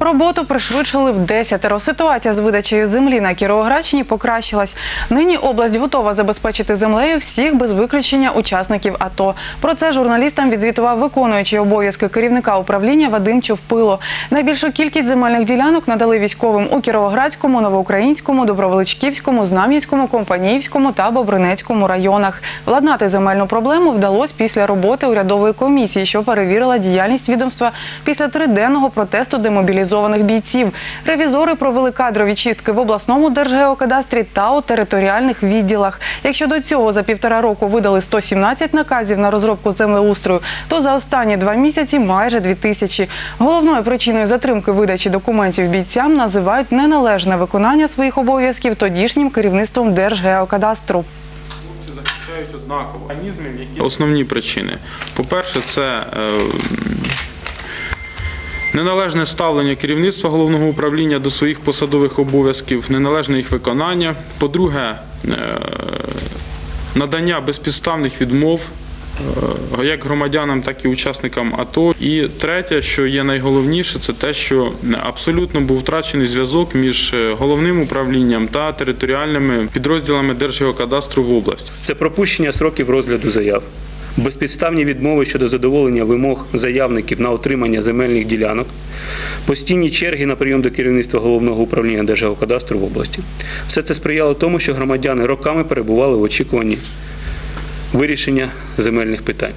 Роботу пришвидшили в десятеро. Ситуація з видачею землі на Кіровоградщині покращилась. Нині область готова забезпечити землею всіх без виключення учасників АТО. Про це журналістам відзвітував виконуючий обов'язки керівника управління Вадим Човпило. Найбільшу кількість земельних ділянок надали військовим у Кіровоградському, Новоукраїнському, Добровеличківському, Знам'янському, Компанійському та Бобринецькому районах. Владнати земельну проблему вдалося після роботи урядової комісії, що перевірила діяльність відомства після триденного протесту демобілізованих бійців. Ревізори провели кадрові чистки в обласному держгеокадастрі та у територіальних відділах. Якщо до цього за півтора року видали 117 наказів на розробку землеустрою, то за останні два місяці майже дві тисячі. Головною причиною затримки видачі документів бійцям називають неналежне виконання своїх обов'язків тодішнім керівництвом Держгеокадастру. захищають однаково організмів, основні причини. По-перше, це е, неналежне ставлення керівництва головного управління до своїх посадових обов'язків, неналежне їх виконання. По-друге, е, надання безпідставних відмов. е, Як громадянам, так і учасникам АТО. І третє, що є найголовніше, це те, що абсолютно був втрачений зв'язок між е, головним управлінням та територіальними підрозділами Держгеокадастру в області. Це пропущення сроків розгляду заяв, безпідставні відмови щодо задоволення вимог заявників на отримання земельних ділянок, постійні черги на прийом до керівництва головного управління Держгеокадастру в області. Все це сприяло тому, що громадяни роками перебували в очікуванні вирішення земельних питань.